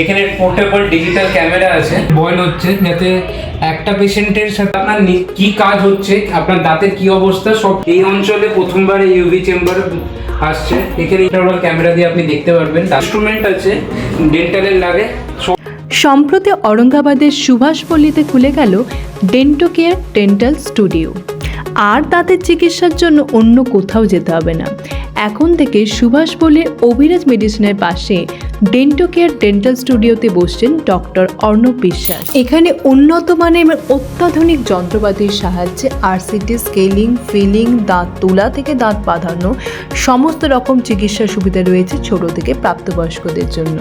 এখানে portable digital camera আছে। Boil হচ্ছে, যাতে একটা পেশেন্টের সাথে আপনার কি কাজ হচ্ছে, আপনার দাঁতের কি অবস্থা, সব এই অঞ্চলে প্রথমবার ইউভি চেম্বার আসছে। এখানে ইন্টারনাল ক্যামেরা দিয়ে আপনি দেখতে পারবেন। ইনস্ট্রুমেন্ট আছে ডেন্টালের লাগে। সম্প্রতি ঔরঙ্গাবাদের সুভাষপল্লীতে খুলে গেল ডেন্টো কেয়ার ডেন্টাল স্টুডিও আর দাঁতের চিকিৎসার জন্য অন্য কোথাও যেতে হবে না। এখন থেকে সুভাষ বলে অভিরাজ মেডিসিনের পাশে ডেন্টো কেয়ার ডেন্টাল স্টুডিওতে বসছেন ডক্টর অর্ণব বিশ্বাস। এখানে উন্নত মানের অত্যাধুনিক যন্ত্রপাতির সাহায্যে আরসিটি স্কেলিং, ফিলিং, দাঁত তোলা থেকে দাঁত বাঁধানো সমস্ত রকম চিকিৎসার সুবিধা রয়েছে ছোট থেকে প্রাপ্তবয়স্কদের জন্য।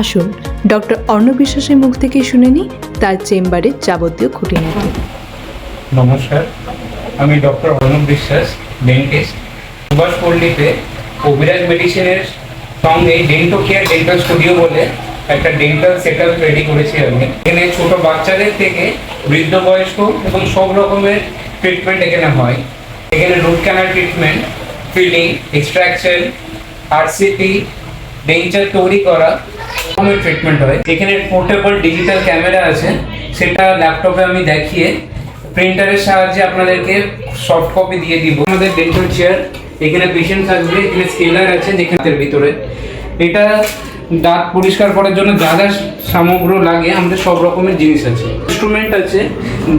আসুন, ডক্টর অর্ণব বিশ্বাসের মুখ থেকে শুনে নিই তার চেম্বারের যাবতীয় খুঁটিনাটি। নমস্কার, আমি ডক্টর অর্ণব বিশ্বাস ডেন্টিস্ট সুভাষ পল্লীতে অভিরাজ মেডিসিনের সঙ্গে ডেন্টো কেয়ার ডেন্টাল স্টুডিও বলে একটা ডেন্টাল সেট রেডি করেছি আমি। এখানে ছোট বাচ্চাদের থেকে বৃদ্ধ বয়স্ক এবং সব রকমের ট্রিটমেন্ট এখানে হয়। এখানে root canal treatment filling extraction RCT denture তৈরি করা রকমের ট্রিটমেন্ট হয়। এখানে পোর্টেবল ডিজিটাল ক্যামেরা আছে, সেটা ল্যাপটপে আমি দেখিয়ে প্রিন্টারের সাহায্যে আপনাদেরকে সফট কপি দিয়ে দিব। আমাদের ডেন্টাল চেয়ার এখানে পেশেন্ট থাকবে, এখানে স্কেলার আছে যেখানে ভিতরে। এটা দাঁত পরিষ্কার করার জন্য যা যা সামগ্র লাগে, আমাদের সব রকমের জিনিস আছে। ইনস্ট্রুমেন্ট আছে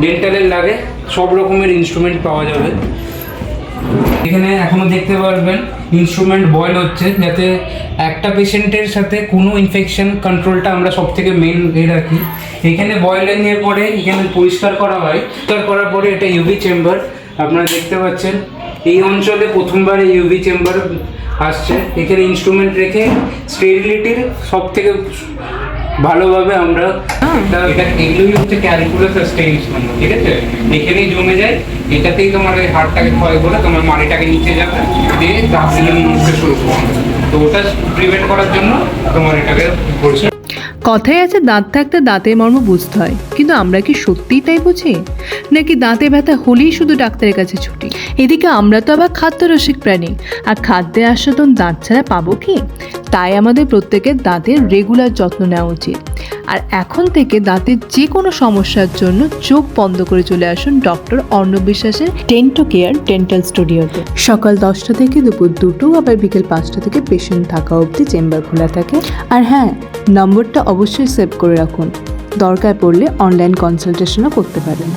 ডেন্টালের লাগে, সব রকমের ইনস্ট্রুমেন্ট পাওয়া যাবে। এখানে এখনও দেখতে পারবেন ইনস্ট্রুমেন্ট বয়েল হচ্ছে, যাতে একটা পেশেন্টের সাথে কোনো ইনফেকশন কন্ট্রোলটা আমরা সব থেকে মেন এ রাখি। এখানে বয়েলিং এর পরে এখানে পরিষ্কার করা হয়। পরিষ্কার করার পরে এটা ইউভি চেম্বার আপনারা দেখতে পাচ্ছেন। এই অঞ্চলে প্রথমবার ইউভি চেম্বার আসছে। এখানে ইনস্ট্রুমেন্ট রেখে স্টেরিলিটির সব থেকে ভালোভাবে আমরা এটা এগুলোই হচ্ছে ক্যালকুলাস আর স্টেইনস ঠিক আছে? এখানেই জমে যায়। এটাতেই তোমার ওই হাড়টাকে ক্ষয় করে তোমার মাড়িটাকে নিচে যাবে, দিয়ে মুছতে শুরু করবে। তো ওটা প্রিভেন্ট করার জন্য তোমার এটাকে পরিষ্কার কথায় আছে, দাঁত থাকতে দাঁতের মর্ম বুঝতে হয়। কিন্তু আমরা কি সত্যিই তাই বুঝি? নাকি দাঁতে ব্যথা হলেই শুধু ডাক্তারের কাছে ছুটি? এদিকে আমরা তো আবার খাদ্যরসিক প্রাণী। আর খাদ্যে আস্বাদন দাঁত ছাড়া পাবো কি? তাই আমাদের প্রত্যেকের দাঁতের রেগুলার যত্ন নেওয়া উচিত। আর এখন থেকে দাঁতের যে কোনো সমস্যার জন্য চোখ বন্ধ করে চলে আসুন ডক্টর অর্ণব বিশ্বাসের ডেন্টো কেয়ার ডেন্টাল স্টুডিওতে সকাল দশটা থেকে দুপুর দুটো আবার বিকেল পাঁচটা থেকে পেশেন্ট থাকা অবধি চেম্বার খোলা থাকে। আর হ্যাঁ নম্বরটা অবশ্যই সেভ করে রাখুন। দরকার পড়লে অনলাইন কনসালটেশনও করতে পারেন।